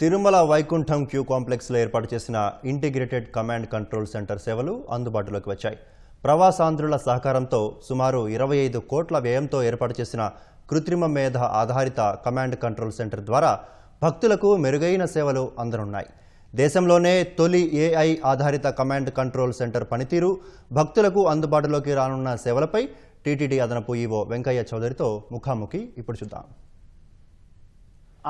Tirumala Vaikuntham queue కాంప్లెక్స్లో ఏర్పాటు చేసిన ఇంటిగ్రేటెడ్ కమాండ్ కంట్రోల్ సెంటర్ సేవలు అందుబాటులోకి వచ్చాయి. ప్రవాసాంధ్రుల సహకారంతో సుమారు ఇరవై ఐదు కోట్ల వ్యయంతో ఏర్పాటు చేసిన కృత్రిమ మేధ ఆధారిత కమాండ్ కంట్రోల్ సెంటర్ ద్వారా భక్తులకు మెరుగైన సేవలు అందనున్నాయి. దేశంలోనే తొలి ఏఐ ఆధారిత కమాండ్ కంట్రోల్ సెంటర్ పనితీరు భక్తులకు అందుబాటులోకి రానున్న సేవలపై టీటీడీ అదనపు ఈవో వెంకయ్య చౌదరితో ముఖాముఖి ఇప్పుడు చూద్దాం.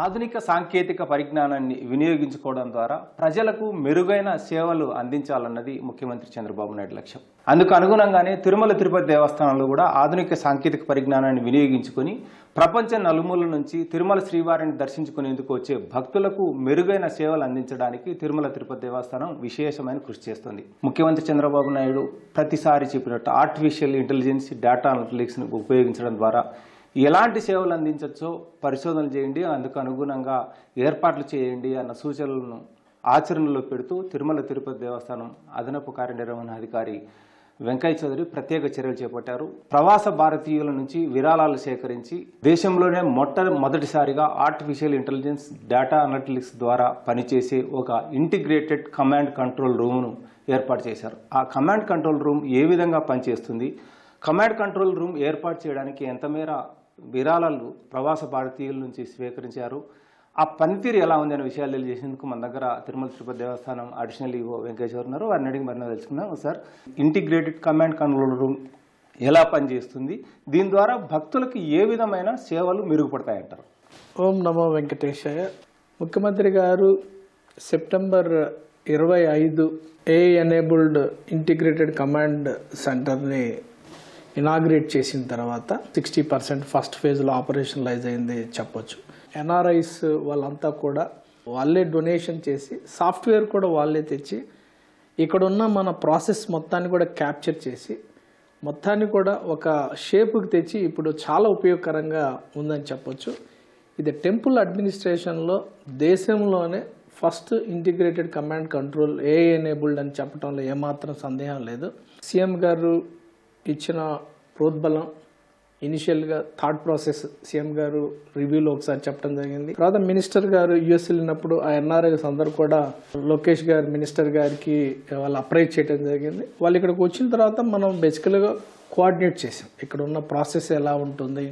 ఆధునిక సాంకేతిక పరిజ్ఞానాన్ని వినియోగించుకోవడం ద్వారా ప్రజలకు మెరుగైన సేవలు అందించాలన్నది ముఖ్యమంత్రి చంద్రబాబు నాయుడు లక్ష్యం. అందుకు అనుగుణంగానే తిరుమల తిరుపతి దేవస్థానంలో కూడా ఆధునిక సాంకేతిక పరిజ్ఞానాన్ని వినియోగించుకొని ప్రపంచ నలుమూల నుంచి తిరుమల శ్రీవారిని దర్శించుకునేందుకు వచ్చే భక్తులకు మెరుగైన సేవలు అందించడానికి తిరుమల తిరుపతి దేవస్థానం విశేషమైన కృషి చేస్తుంది. ముఖ్యమంత్రి చంద్రబాబు నాయుడు ప్రతిసారి చెప్పినట్టు ఆర్టిఫిషియల్ ఇంటెలిజెన్స్ డేటా అనలిటిక్స్ని ఉపయోగించడం ద్వారా ఎలాంటి సేవలు అందించవచ్చో పరిశోధనలు చేయండి అందుకు అనుగుణంగా ఏర్పాట్లు చేయండి అన్న సూచనలను ఆచరణలో పెడుతూ తిరుమల తిరుపతి దేవస్థానం అదనపు కార్యనిర్వహణాధికారి వెంకయ్య చౌదరి ప్రత్యేక చర్యలు చేపట్టారు. ప్రవాస భారతీయుల నుంచి విరాళాలు సేకరించి దేశంలోనే మొట్ట మొదటిసారిగా ఆర్టిఫిషియల్ ఇంటెలిజెన్స్ డేటా అనలిటిక్స్ ద్వారా పనిచేసే ఒక ఇంటిగ్రేటెడ్ కమాండ్ కంట్రోల్ రూమ్ను ఏర్పాటు చేశారు. ఆ కమాండ్ కంట్రోల్ రూమ్ ఏ విధంగా పనిచేస్తుంది? కమాండ్ కంట్రోల్ రూమ్ ఏర్పాటు చేయడానికి ఎంతమేర విరాళాలు ప్రవాస భారతీయుల నుంచి స్వీకరించారు. ఆ పనితీరు ఎలా ఉంది అనే విషయాలు తెలియజేసేందుకు మన దగ్గర తిరుమల తిరుపతి దేవస్థానం అడిషనల్ ఈవో వెంకటేశ్వర ఉన్నారు. వారిని అడిగి మరిన్ని తెలుసుకుందాం. Sir integrated command control room ఎలా పనిచేస్తుంది? దీని ద్వారా భక్తులకు ఏ విధమైన సేవలు మెరుగుపడతాయంటారు? ఓం నమో వెంకటేశాయ. ముఖ్యమంత్రి గారు సెప్టెంబర్ ఇరవై ఐదు ఏ ఎనేబుల్డ్ ఇంటిగ్రేటెడ్ కమాండ్ సెంటర్ని ఇనాగ్రేట్ చేసిన తర్వాత సిక్స్టీ పర్సెంట్ ఫస్ట్ ఫేజ్లో ఆపరేషనలైజ్ అయింది చెప్పొచ్చు. ఎన్ఆర్ఐస్ వాళ్ళంతా కూడా వాళ్ళే డొనేషన్ చేసి సాఫ్ట్వేర్ కూడా వాళ్ళే తెచ్చి ఇక్కడ ఉన్న మన ప్రాసెస్ మొత్తాన్ని కూడా క్యాప్చర్ చేసి మొత్తాన్ని కూడా ఒక షేపుకి తెచ్చి ఇప్పుడు చాలా ఉపయోగకరంగా ఉందని చెప్పొచ్చు. ఇది టెంపుల్ అడ్మినిస్ట్రేషన్లో దేశంలోనే first integrated command control A enabled అని చెప్పడంలో ఏమాత్రం సందేహం లేదు. సీఎం గారు ఇచ్చిన ప్రోద్బలం ఇనిషియల్గా థాట్ ప్రాసెస్ సీఎం గారు రివ్యూలో ఒకసారి చెప్పడం జరిగింది. తర్వాత మినిస్టర్ గారు యుఎస్ వెళ్ళినప్పుడు ఆ ఎన్ఆర్ఐ అందరూ కూడా లోకేష్ గారు మినిస్టర్ గారికి వాళ్ళు అప్రైజ్ చేయడం జరిగింది. వాళ్ళు ఇక్కడికి వచ్చిన తర్వాత మనం బేసికల్గా కోఆర్డినేట్ చేసాం. ఇక్కడ ఉన్న ప్రాసెస్ ఎలా ఉంటుంది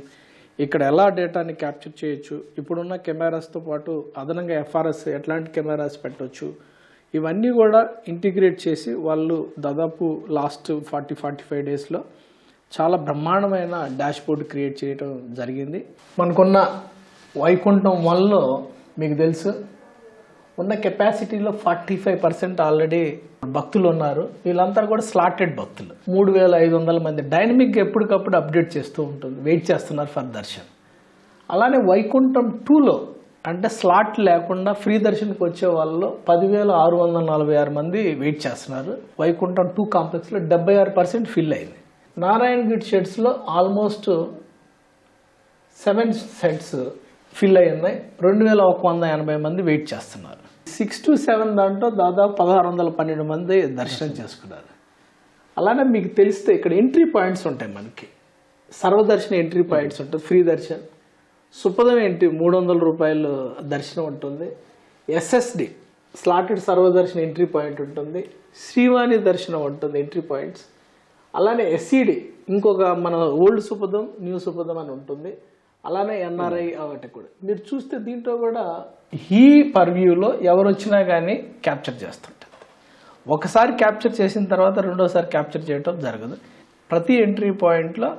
ఇక్కడ ఎలా డేటాని క్యాప్చర్ చేయొచ్చు ఇప్పుడున్న కెమెరాస్తో పాటు అదనంగా ఎఫ్ఆర్ఎస్ ఎట్లాంటి కెమెరాస్ పెట్టవచ్చు ఇవన్నీ కూడా ఇంటిగ్రేట్ చేసి వాళ్ళు దాదాపు లాస్ట్ ఫార్టీ ఫార్టీ ఫైవ్ డేస్లో చాలా బ్రహ్మాండమైన డాష్ బోర్డ్ క్రియేట్ చేయడం జరిగింది. మనకున్న వైకుంఠం వన్లో మీకు తెలుసు ఉన్న కెపాసిటీలో ఫార్టీ ఫైవ్ పర్సెంట్ ఆల్రెడీ భక్తులు ఉన్నారు. వీళ్ళంతా కూడా స్లాటెడ్ భక్తులు. మూడు వేల ఐదు వందల మంది. డైనమిక్ ఎప్పటికప్పుడు అప్డేట్ చేస్తూ ఉంటుంది వెయిట్ చేస్తున్నారు ఫర్ దర్శన్. అలానే వైకుంఠం టూలో అంటే స్లాట్ లేకుండా ఫ్రీ దర్శన్కి వచ్చే వాళ్ళలో పదివేల ఆరు వందల నలభై ఆరు మంది వెయిట్ చేస్తున్నారు. వైకుంఠం టూ కాంప్లెక్స్లో డెబ్బై ఆరు పర్సెంట్ ఫిల్ అయింది. నారాయణ గిట్ షెడ్స్లో ఆల్మోస్ట్ సెవెన్ సెట్స్ ఫిల్ అయి ఉన్నాయి. రెండు వేల ఒక వంద ఎనభై మంది వెయిట్ చేస్తున్నారు. సిక్స్ టు సెవెన్ దాంట్లో దాదాపు పదహారు వందల పన్నెండు మంది దర్శనం చేసుకున్నారు. అలానే మీకు తెలిస్తే ఇక్కడ ఎంట్రీ పాయింట్స్ ఉంటాయి మనకి. సర్వదర్శన ఎంట్రీ పాయింట్స్ ఉంటుంది ఫ్రీ దర్శన్ సుపదం ఏంటి? మూడు వందల రూపాయలు దర్శనం ఉంటుంది. ఎస్ఎస్డి స్లాటెడ్ సర్వదర్శన ఎంట్రీ పాయింట్ ఉంటుంది. శ్రీవాణి దర్శనం ఉంటుంది ఎంట్రీ పాయింట్స్ అలానే ఎస్సీడి ఇంకొక మన ఓల్డ్ సుపదం న్యూ సుపదం అని ఉంటుంది. అలానే ఎన్ఆర్ఐ ఒకటి కూడా. మీరు చూస్తే దీంట్లో కూడా ఈ పర్వ్యూలో ఎవరు వచ్చినా కానీ క్యాప్చర్ చేస్తుంటారు ఒకసారి క్యాప్చర్ చేసిన తర్వాత రెండోసారి క్యాప్చర్ చేయటం జరగదు. ప్రతి ఎంట్రీ పాయింట్లో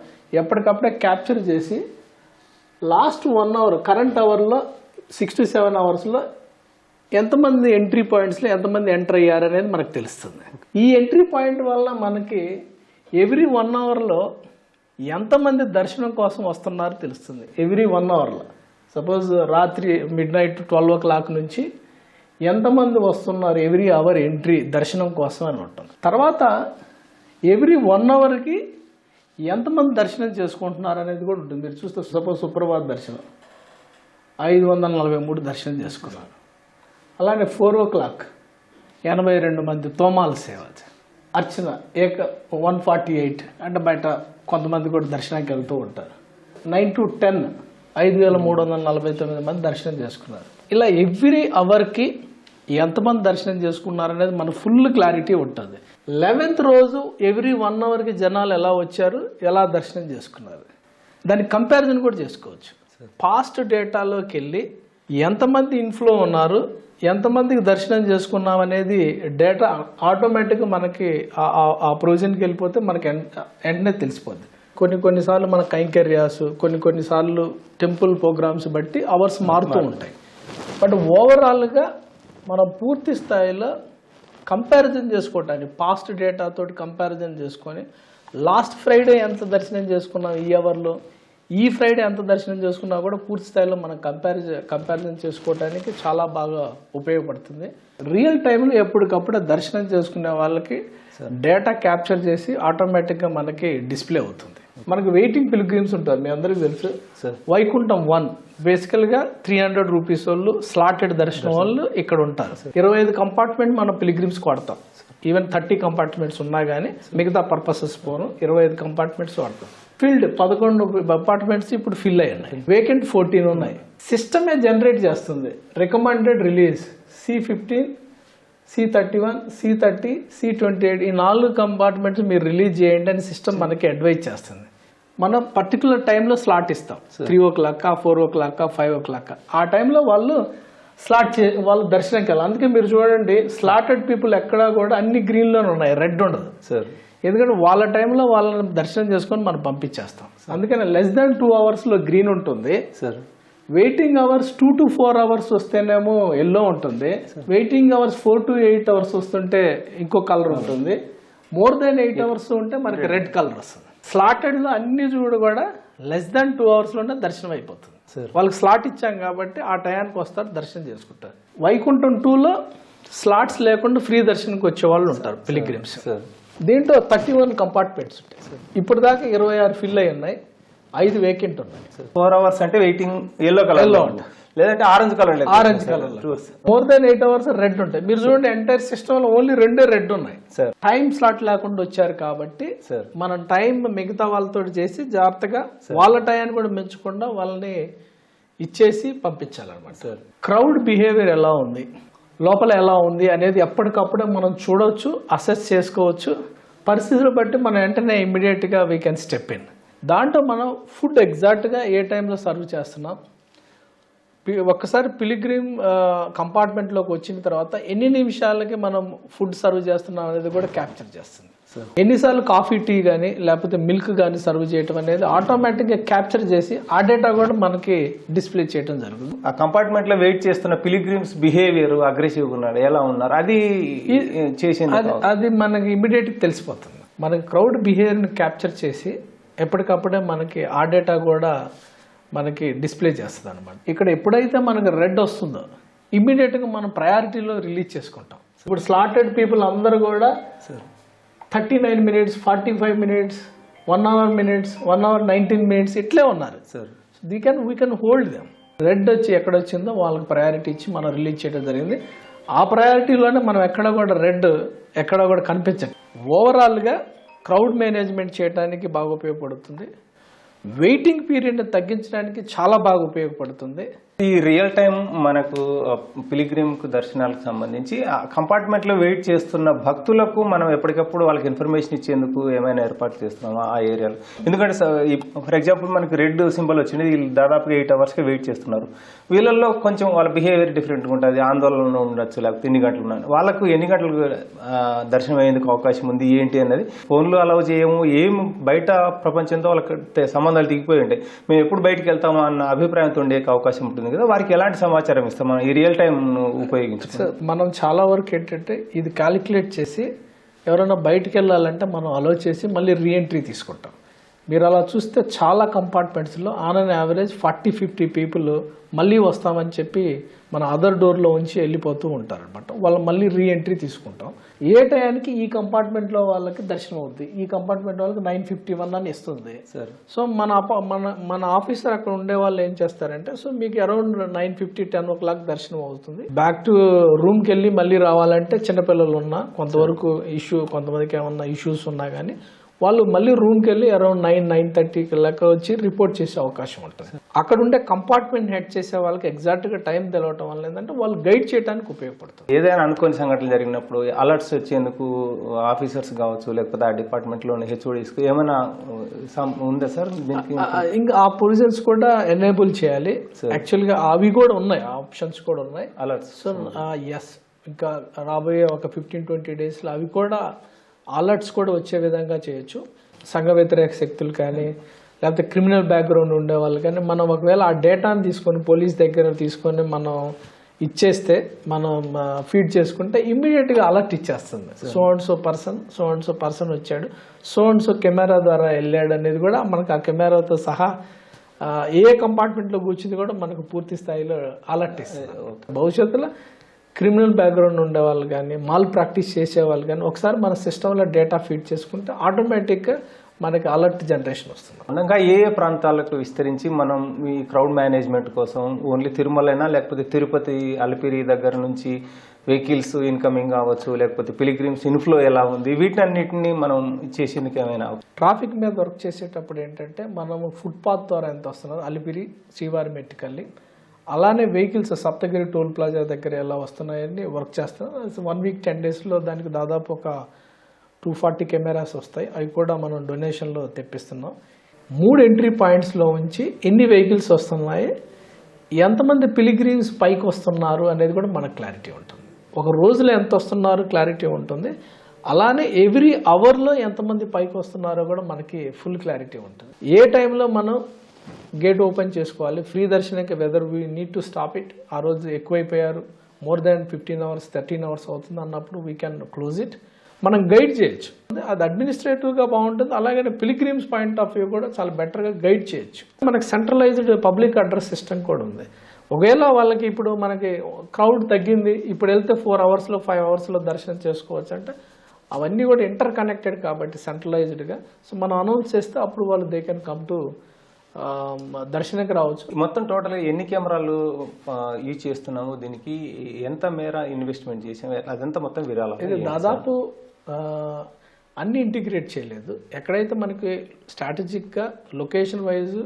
ఎప్పటికప్పుడే క్యాప్చర్ చేసి లాస్ట్ వన్ అవర్ కరెంట్ అవర్లో సిక్స్ టు సెవెన్ అవర్స్లో ఎంతమంది ఎంట్రీ పాయింట్స్లో ఎంతమంది ఎంటర్ అయ్యారు అనేది మనకు తెలుస్తుంది. ఈ ఎంట్రీ పాయింట్ వల్ల మనకి ఎవ్రీ వన్ అవర్లో ఎంతమంది దర్శనం కోసం వస్తున్నారో తెలుస్తుంది. ఎవ్రీ వన్ అవర్లో. సపోజ్ రాత్రి midnight twelve o'clock నుంచి ఎంతమంది వస్తున్నారు ఎవ్రీ అవర్ ఎంట్రీ దర్శనం కోసం అని ఉంటుంది. తర్వాత ఎవ్రీ వన్ అవర్కి ఎంతమంది దర్శనం చేసుకుంటున్నారు అనేది కూడా ఉంటుంది. మీరు చూస్తే సపోజ్ సుప్రభాత దర్శనం. ఐదు వందల నలభై మూడు దర్శనం చేసుకున్నారు. అలానే ఫోర్ ఓ క్లాక్ ఎనభై రెండు మంది తోమాల సేవ అర్చన ఏక వన్ ఫార్టీ ఎయిట్ అంటే బయట కొంతమంది కూడా దర్శనానికి వెళ్తూ ఉంటారు. నైన్ టు టెన్ ఐదు వేల మూడు వందల నలభై తొమ్మిది మంది దర్శనం చేసుకున్నారు. ఇలా ఎవ్రీ అవర్కి ఎంతమంది దర్శనం చేసుకున్నారు అనేది మన ఫుల్ క్లారిటీ ఉంటుంది. లెవెన్త్ రోజు ఎవ్రీ వన్ అవర్కి జనాలు ఎలా వచ్చారు ఎలా దర్శనం చేసుకున్నారు. దాని కంపారిజన్ కూడా చేసుకోవచ్చు. పాస్ట్ డేటాలోకి వెళ్ళి ఎంతమంది ఇన్ఫ్లో ఉన్నారు ఎంతమందికి దర్శనం చేసుకున్నాం అనేది డేటా ఆటోమేటిక్గా మనకి ఆ- ప్రొవిజన్కి వెళ్ళిపోతే మనకి వెంటనే తెలిసిపోద్ది. కొన్ని కొన్నిసార్లు మన కైంకర్యాస్ కొన్ని కొన్నిసార్లు టెంపుల్ ప్రోగ్రామ్స్ బట్టి అవర్స్ మారుతూ ఉంటాయి. బట్ ఓవరాల్గా మనం పూర్తి స్థాయిలో కంపారిజన్ చేసుకోవటానికి పాస్ట్ డేటాతో కంపారిజన్ చేసుకొని లాస్ట్ ఫ్రైడే ఎంత దర్శనం చేసుకున్నాం ఈ అవర్లో ఈ ఫ్రైడే ఎంత దర్శనం చేసుకున్నా కూడా పూర్తి స్థాయిలో మనం కంపారిజన్ కంపారిజన్ చేసుకోవడానికి చాలా బాగా ఉపయోగపడుతుంది. రియల్ టైంలో ఎప్పటికప్పుడు దర్శనం చేసుకునే వాళ్ళకి డేటా క్యాప్చర్ చేసి ఆటోమేటిక్గా మనకి డిస్ప్లే అవుతుంది. మనకి వెయిటింగ్ పిలిగ్రిమ్స్ ఉంటారు. మీ అందరికీ తెలుసు. వైకుంఠం వన్. బేసికల్గా త్రీ హండ్రెడ్ రూపీస్ వాళ్ళు స్లాటెడ్ దర్శనం వాళ్ళు ఇక్కడ ఉంటారు. ఇరవై ఐదు కంపార్ట్మెంట్ మనం పిలిగ్రిమ్స్ వాడతాం. ఈవెన్ థర్టీ కంపార్ట్మెంట్స్ ఉన్నా కానీ మిగతా పర్పసెస్ పోను. ఇరవై ఐదు కంపార్ట్మెంట్స్ వాడతాం. ఫిల్డ్ పదకొండు అపార్ట్మెంట్స్ ఇప్పుడు ఫిల్ అయి ఉన్నాయి వేకెంట్ ఫోర్టీన్ ఉన్నాయి. సిస్టమే జనరేట్ చేస్తుంది. Recommended release C fifteen C thirty one C thirty C twenty eight ఈ నాలుగు కంపార్ట్మెంట్స్ మీరు రిలీజ్ చేయండి అని సిస్టమ్ మనకి అడ్వైజ్ చేస్తుంది. మనం పర్టికులర్ టైంలో స్లాట్ ఇస్తాం. Three o'clock four o'clock five o'clock ఆ టైంలో వాళ్ళు స్లాట్ చే వాళ్ళు దర్శనంకి వెళ్ళాలి. అందుకే మీరు చూడండి స్లాటెడ్ పీపుల్ ఎక్కడా కూడా అన్ని గ్రీన్లోనే ఉన్నాయి. రెడ్ ఉండదు. సార్ ఎందుకంటే వాళ్ళ టైంలో వాళ్ళని దర్శనం చేసుకొని మనం పంపించేస్తాం. అందుకని లెస్ దాన్ టూ అవర్స్లో గ్రీన్ ఉంటుంది. Sir waiting hours two to four hours వస్తేనేమో ఎల్లో ఉంటుంది. Waiting hours four to eight hours వస్తుంటే ఇంకో కలర్ ఉంటుంది. మోర్ దెన్ ఎయిట్ అవర్స్ ఉంటే మనకి రెడ్ కలర్ వస్తుంది. స్లాటెడ్లో అన్ని చూడు కూడా లెస్ దాన్ టూ అవర్స్లోనే దర్శనం అయిపోతుంది. వాళ్ళకి స్లాట్ ఇచ్చాం కాబట్టి ఆ టయానికి వస్తారు దర్శనం చేసుకుంటారు. వైకుంఠం టూలో స్లాట్స్ లేకుండా ఫ్రీ దర్శనంకి వచ్చే వాళ్ళు ఉంటారు పిలిగ్రిమ్స్ దీంట్లో థర్టీ వన్ కంపార్ట్మెంట్స్ ఉంటాయి. ఇప్పుడు దాకా ఇరవై ఆరు ఫిల్ అయి ఉన్నాయి. ఐదు వేకెంట్ ఉన్నాయి ఫోర్ అవర్స్ అంటే వెయిటింగ్ ఎల్లో కలర్లో ఉంటుంది. లేదంటే orange colour orange colour more than eight hours red ఉంటాయి. మీరు చూడండి ఎంటైర్ సిస్టమ్లో ఓన్లీ రెండే రెడ్ ఉన్నాయి. సార్ టైం స్లాట్ లేకుండా వచ్చారు కాబట్టి సార్ మనం టైం మిగతా వాళ్ళతో చేసి జాగ్రత్తగా వాళ్ళ టైంని కూడా పెంచకుండా వాళ్ళని ఇచ్చేసి పంపించాలన్నమాట. సార్ క్రౌడ్ బిహేవియర్ ఎలా ఉంది? లోపల ఎలా ఉంది అనేది ఎప్పటికప్పుడే మనం చూడవచ్చు అసెస్ చేసుకోవచ్చు. పరిస్థితులు బట్టి మనం వెంటనే ఇమ్మీడియట్గా వీ కెన్ స్టెప్ ఇన్ దాంట్లో మనం ఫుడ్ ఎగ్జాక్ట్గా ఏ టైంలో సర్వ్ చేస్తున్నాం? ఒక్కసారి పిలిగ్రిమ్ కంపార్ట్మెంట్లోకి వచ్చిన తర్వాత ఎన్ని నిమిషాలకి మనం ఫుడ్ సర్వ్ చేస్తున్నాం అనేది కూడా క్యాప్చర్ చేస్తుంది. ఎన్నిసార్లు కాఫీ టీ కానీ లేకపోతే మిల్క్ కానీ సర్వ్ చేయటం అనేది ఆటోమేటిక్గా క్యాప్చర్ చేసి ఆ డేటా కూడా మనకి డిస్ప్లే చేయడం జరుగుతుంది. ఆ కంపార్ట్మెంట్లో వెయిట్ చేస్తున్న పిలిగ్రిమ్స్ బిహేవియర్ అగ్రెసివ్ ఉన్నాడు ఎలా ఉన్నారు? అది చేసింది అది మనకి ఇమీడియట్ తెలిసిపోతుంది. మనకి క్రౌడ్ బిహేవియర్ని క్యాప్చర్ చేసి ఎప్పటికప్పుడే మనకి ఆ డేటా కూడా మనకి డిస్ప్లే చేస్తుంది అనమాట ఇక్కడ ఎప్పుడైతే మనకి రెడ్ వస్తుందో ఇమ్మీడియట్గా మనం ప్రయారిటీలో రిలీజ్ చేసుకుంటాం. ఇప్పుడు స్లాటెడ్ పీపుల్ అందరూ కూడా thirty nine minutes forty five minutes one hour minutes one hour nineteen minutes ఇట్లే ఉన్నారు. Sir the can we can hold them red వచ్చి ఎక్కడ వచ్చిందో వాళ్ళకి ప్రయారిటీ ఇచ్చి మనం రిలీజ్ చేయడం జరిగింది. ఆ ప్రయారిటీలోనే మనం ఎక్కడ కూడా రెడ్ ఎక్కడ కూడా కనిపించదు ఓవరాల్గా క్రౌడ్ మేనేజ్మెంట్ చేయడానికి బాగా ఉపయోగపడుతుంది. వెయిటింగ్ పీరియడ్ని తగ్గించడానికి చాలా బాగా ఉపయోగపడుతుంది. ఈ రియల్ టైం మనకు పిలిగ్రిమ్కు దర్శనాలకు సంబంధించి ఆ కంపార్ట్మెంట్లో వెయిట్ చేస్తున్న భక్తులకు మనం ఎప్పటికప్పుడు వాళ్ళకి ఇన్ఫర్మేషన్ ఇచ్చేందుకు ఏమైనా ఏర్పాటు చేస్తున్నామా ఆ ఏరియాలో ఎందుకంటే ఫర్ ఎగ్జాంపుల్ మనకి రెడ్ సింబల్ వచ్చింది వీళ్ళు దాదాపుగా ఎయిట్ అవర్స్కి వెయిట్ చేస్తున్నారు. వీళ్ళల్లో కొంచెం వాళ్ళ బిహేవియర్ డిఫరెంట్ ఉంటుంది ఆందోళన ఉండొచ్చు లేకపోతే ఎన్ని గంటలు ఉన్నాయి వాళ్ళకు ఎన్ని గంటలకు దర్శనం అయ్యేందుకు అవకాశం ఉంది ఏంటి అనేది ఫోన్లు అలౌ చేయము ఏం బయట ప్రపంచంతో వాళ్ళకి సంబంధాలు దిగిపోయి ఉంటాయి. మేము ఎప్పుడు బయటకు వెళ్తామో అన్న అభిప్రాయంతో ఉండే అవకాశం ఉంటుంది. కదా వారికి ఎలాంటి సమాచారం ఇస్తాం? మనం ఈ రియల్ టైం ఉపయోగించుకుంటాం మనం చాలా వరకు ఏంటంటే ఇది క్యాలిక్యులేట్ చేసి ఎవరైనా బయటికి వెళ్ళాలంటే మనం అలో చేసి మళ్ళీ రీఎంట్రీ తీసుకుంటాం. మీరు అలా చూస్తే చాలా కంపార్ట్మెంట్స్లో on an average forty fifty people మళ్ళీ వస్తామని చెప్పి మన అదర్ డోర్లో ఉంచి వెళ్ళిపోతూ ఉంటారు అనమాట వాళ్ళు మళ్ళీ రీఎంట్రీ తీసుకుంటాం. ఏ టయానికి ఈ కంపార్ట్మెంట్లో వాళ్ళకి దర్శనం అవుద్ది? ఈ కంపార్ట్మెంట్ వాళ్ళకి నైన్ ఫిఫ్టీ వన్ అని ఇస్తుంది. సార్ సో మన మన మన ఆఫీసర్ అక్కడ ఉండే వాళ్ళు ఏం చేస్తారంటే సో మీకు around nine fifty ten o'clock దర్శనం అవుతుంది. బ్యాక్ టు రూమ్కి వెళ్ళి మళ్ళీ రావాలంటే చిన్నపిల్లలు ఉన్నా కొంతవరకు ఇష్యూ కొంతమందికి ఏమన్నా ఇష్యూస్ ఉన్నా కానీ వాళ్ళు మళ్ళీ రూమ్కి వెళ్ళి అరౌండ్ నైన్ నైన్ థర్టీకి లెక్క వచ్చి రిపోర్ట్ చేసే అవకాశం ఉంటుంది. అక్కడ ఉండే కంపార్ట్మెంట్ హెడ్ చేసే వాళ్ళకి ఎగ్జాక్ట్గా టైం తెలవటం వల్ల ఏంటంటే వాళ్ళు గైడ్ చేయడానికి ఉపయోగపడుతుంది. ఏదైనా అనుకోని సంఘటనలు జరిగినప్పుడు అలర్ట్స్ వచ్చేందుకు ఆఫీసర్స్ కావచ్చు లేకపోతే ఆ డిపార్ట్మెంట్లోని హెచ్ఓడీస్కి ఏమైనా some ఉందా సార్? దీనికి ఇంకా ఆ ప్రొవిజన్స్ కూడా ఎనేబుల్ చేయాలి. యాక్చువల్గా అవి కూడా ఉన్నాయి ఆప్షన్స్ కూడా ఉన్నాయి. అలర్ట్స్ సో ఎస్ ఇంకా రాబోయే ఒక ఫిఫ్టీన్ ట్వంటీ డేస్లో అవి కూడా అలర్ట్స్ కూడా వచ్చే విధంగా చేయొచ్చు. సంఘ వ్యతిరేక శక్తులు కానీ లేకపోతే క్రిమినల్ బ్యాక్గ్రౌండ్ ఉండే వాళ్ళు కానీ మనం ఒకవేళ ఆ డేటాను తీసుకొని పోలీస్ దగ్గర తీసుకొని మనం ఇచ్చేస్తే మనం ఫీడ్ చేసుకుంటే ఇమ్మీడియట్గా అలర్ట్ ఇచ్చేస్తుంది. So and so person so and so person వచ్చాడు. సో అండ్ సో కెమెరా ద్వారా వెళ్ళాడు అనేది కూడా మనకు ఆ కెమెరాతో సహా ఏ కంపార్ట్మెంట్లో కూర్చుంది కూడా మనకు పూర్తి స్థాయిలో అలర్ట్ ఇస్తుంది. భవిష్యత్తులో క్రిమినల్ బ్యాక్గ్రౌండ్ ఉండే వాళ్ళు కానీ మాల్ ప్రాక్టీస్ చేసే వాళ్ళు కానీ ఒకసారి మన సిస్టంలో డేటా ఫీడ్ చేసుకుంటే ఆటోమేటిక్గా మనకి అలర్ట్ జనరేషన్ వస్తుంది. ఇంకా ఏ ఏ ప్రాంతాలకు విస్తరించి మనం ఈ క్రౌడ్ మేనేజ్మెంట్ కోసం ఓన్లీ తిరుమలైనా లేకపోతే తిరుపతి అలిపిరి దగ్గర నుంచి వెహికల్స్ ఇన్కమింగ్ కావచ్చు లేకపోతే పిలిగ్రిమ్స్ ఇన్ఫ్లో ఎలా ఉంది వీటన్నిటిని మనం చేసేందుకు ఏమైనా ట్రాఫిక్ మీద వర్క్ చేసేటప్పుడు ఏంటంటే మనము ఫుట్పాత్ ద్వారా ఎంత వస్తున్నారు? అలిపిరి శ్రీవారి మెట్టికల్లి. అలానే వెహికల్స్ సప్తగిరి టోల్ ప్లాజా దగ్గర ఎలా వస్తున్నాయని వర్క్ చేస్తున్నాం వన్ వీక్ టెన్ డేస్లో దానికి దాదాపు ఒక టూ ఫార్టీ కెమెరాస్ వస్తాయి. అవి కూడా మనం డొనేషన్లో తెప్పిస్తున్నాం. మూడు ఎంట్రీ పాయింట్స్లో ఉంచి ఎన్ని వెహికల్స్ వస్తున్నాయి ఎంతమంది పిలిగ్రీమ్స్ పైకి వస్తున్నారు అనేది కూడా మనకు క్లారిటీ ఉంటుంది. ఒక రోజులో ఎంత వస్తున్నారు క్లారిటీ ఉంటుంది. అలానే ఎవ్రీ అవర్లో ఎంతమంది పైకి వస్తున్నారో కూడా మనకి ఫుల్ క్లారిటీ ఉంటుంది. ఏ టైంలో మనం గేట్ ఓపెన్ చేసుకోవాలి. Free దర్శనకి whether we need to stop it ఆ రోజు ఎక్కువైపోయారు. More than fifteen hours thirteen hours అవుతుంది అన్నప్పుడు వీ క్యాన్ క్లోజ్ ఇట్ మనం గైడ్ చేయొచ్చు. అది అడ్మినిస్ట్రేటివ్గా బాగుంటుంది. అలాగే పిలిగ్రిమ్స్ పాయింట్ ఆఫ్ వ్యూ కూడా చాలా బెటర్గా గైడ్ చేయొచ్చు. మనకి సెంట్రలైజ్డ్ పబ్లిక్ అడ్రస్ సిస్టమ్ కూడా ఉంది. ఒకవేళ వాళ్ళకి ఇప్పుడు మనకి క్రౌడ్ తగ్గింది ఇప్పుడు వెళ్తే ఫోర్ అవర్స్లో ఫైవ్ అవర్స్లో దర్శనం చేసుకోవచ్చు అంటే అవన్నీ కూడా ఇంటర్ కనెక్టెడ్ కాబట్టి సెంట్రలైజ్డ్గా సో మనం అనౌన్స్ చేస్తే అప్పుడు వాళ్ళు దే కెన్ కమ్ టు దర్శనకి రావచ్చు. మొత్తం టోటల్ ఎన్ని కెమెరాలు యూజ్ చేస్తున్నాము? దీనికి ఎంత మేర ఇన్వెస్ట్మెంట్ చేసాము? అదంతా మొత్తం విరాళం. ఇది దాదాపు అన్ని ఇంటిగ్రేట్ చేయలేదు. ఎక్కడైతే మనకి స్ట్రాటజిక్గా లొకేషన్ వైజ్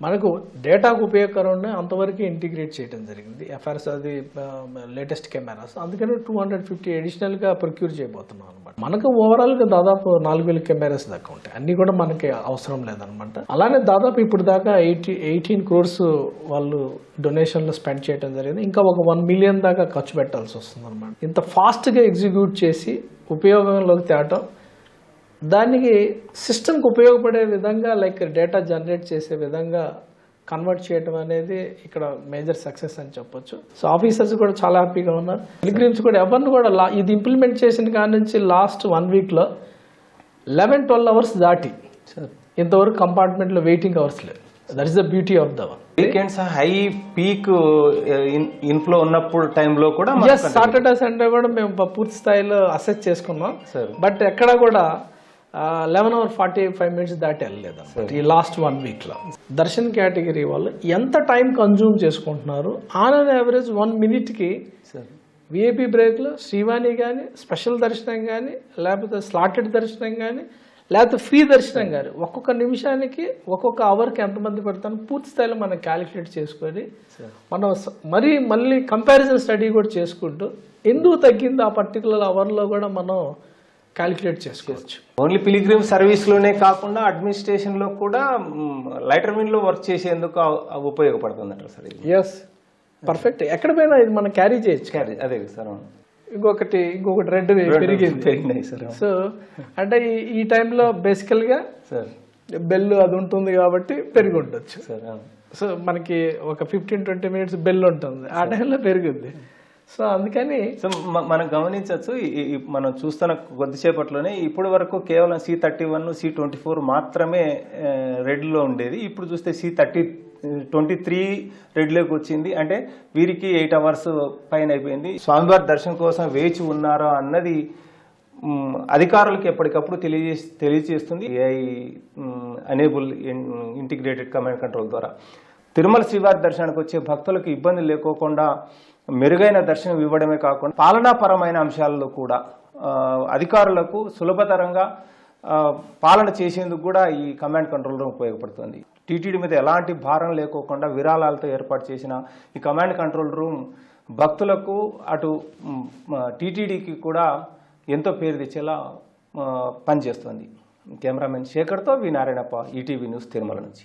మనకు డేటాకు ఉపయోగకరం అంతవరకు ఇంటిగ్రేట్ చేయడం జరిగింది. ఎఫ్ఆర్ఎస్ అది um, లేటెస్ట్ కెమెరాస్. అందుకని టూ హండ్రెడ్ ఫిఫ్టీ అడిషనల్గా ప్రొక్యూర్ చేయబోతున్నాం అనమాట మనకు ఓవరాల్గా దాదాపు నాలుగు వేల కెమెరాస్ దాకా ఉంటాయి. అన్నీ కూడా మనకి అవసరం లేదనమాట అలానే దాదాపు ఇప్పుడు దాకా ఎయిటీ ఎయిటీన్ క్రోర్స్ వాళ్ళు డొనేషన్లో స్పెండ్ చేయడం జరిగింది. ఇంకా ఒక వన్ మిలియన్ దాకా ఖర్చు పెట్టాల్సి వస్తుంది అనమాట ఇంత ఫాస్ట్గా ఎగ్జిక్యూట్ చేసి ఉపయోగంలోకి తేవటం దానికి సిస్టమ్కి ఉపయోగపడే విధంగా లైక్ డేటా జనరేట్ చేసే విధంగా కన్వర్ట్ చేయడం అనేది ఇక్కడ మేజర్ సక్సెస్ అని చెప్పొచ్చు. సో ఆఫీసర్స్ కూడా చాలా హ్యాపీగా ఉన్నారు. పిలిగ్రిమ్స్ కూడా ఎవరిని కూడా లా ఇది ఇంప్లిమెంట్ చేసిన కాడి నుంచి లాస్ట్ వన్ వీక్లో లెవెన్ ట్వెల్వ్ అవర్స్ దాటి. ఇంతవరకు కంపార్ట్మెంట్లో వెయిటింగ్ అవర్స్ లేదు that is the beauty of the one weekends high peak inflow ఉన్నప్పుడు టైంలో కూడా సాటర్డే సండే కూడా మేము పూర్తి స్థాయిలో అసెస్ చేసుకున్నాం. సరే. బట్ ఎక్కడ కూడా eleven hour forty five minutes దాటి వెళ్ళలేదు ఈ లాస్ట్ వన్ వీక్లో. దర్శన్ కేటగిరీ వాళ్ళు ఎంత టైం కన్జ్యూమ్ చేసుకుంటున్నారు? ఆన్ అన్ యావరేజ్ వన్ మినిట్కి సార్. విఐపి బ్రేక్లో శ్రీవాణి కానీ స్పెషల్ దర్శనం కానీ లేకపోతే స్లాటెడ్ దర్శనం కానీ లేకపోతే ఫ్రీ దర్శనం కానీ ఒక్కొక్క నిమిషానికి ఒక్కొక్క అవర్కి ఎంతమంది పెడతాను పూర్తి స్థాయిలో మనం క్యాలిక్యులేట్ చేసుకొని మనం మరీ మళ్ళీ కంపారిజన్ స్టడీ కూడా చేసుకుంటూ ఎందుకు తగ్గింది ఆ పర్టికులర్ అవర్లో కూడా మనం క్యాలిక్యులేట్ చేసుకోవచ్చు. ఓన్లీ పిలిగ్రిమ్ సర్వీస్లోనే కాకుండా అడ్మినిస్ట్రేషన్లో కూడా లైటర్ మిన్లో వర్క్ చేసేందుకు ఆ- ఆ ఉపయోగపడుతుందట సార్ ఎస్ పర్ఫెక్ట్ ఎక్కడ పోయినా ఇది మనం క్యారీ చేయొచ్చు. Carry- అదే సార్. ఇంకొకటి ఇంకొకటి రెడ్ పెరిగింది. పెరిగినాయి సార్. సో అంటే ఈ టైంలో బేసికల్గా సార్. బెల్ అది ఉంటుంది కాబట్టి పెరిగి ఉండొచ్చు. సార్. సో మనకి ఒక ఫిఫ్టీన్ ట్వంటీ మినిట్స్ బెల్ ఉంటుంది. ఆ టైంలో పెరుగుద్ది. సో అందుకని సో మనం గమనించవచ్చు మనం చూస్తున్న కొద్దిసేపట్లోనే ఇప్పటి వరకు కేవలం C thirty one C twenty four మాత్రమే రెడ్లో ఉండేది. ఇప్పుడు చూస్తే సి థర్టీ ట్వంటీ త్రీ రెడ్లోకి వచ్చింది. అంటే వీరికి ఎయిట్ అవర్స్ పైన అయిపోయింది. స్వామివారి దర్శనం కోసం వేచి ఉన్నారా అన్నది అధికారులకు ఎప్పటికప్పుడు తెలియజే తెలియజేస్తుంది AI enabled integrated command control ద్వారా. తిరుమల శ్రీవారి దర్శనానికి వచ్చే భక్తులకు ఇబ్బంది లేకోకుండా మెరుగైన దర్శనం ఇవ్వడమే కాకుండా పాలనాపరమైన అంశాలలో కూడా అధికారులకు సులభతరంగా పాలన చేసేందుకు కూడా ఈ కమాండ్ కంట్రోల్ రూమ్ ఉపయోగపడుతుంది. టీటీడీ మీద ఎలాంటి భారం లేకోకుండా విరాళాలతో ఏర్పాటు చేసిన ఈ కమాండ్ కంట్రోల్ రూమ్ భక్తులకు అటు టీటీడీకి కూడా ఎంతో పేరు తెచ్చేలా పనిచేస్తుంది. Cameraman శేఖర్తో V Narayanappa ETV news Tirumala నుంచి.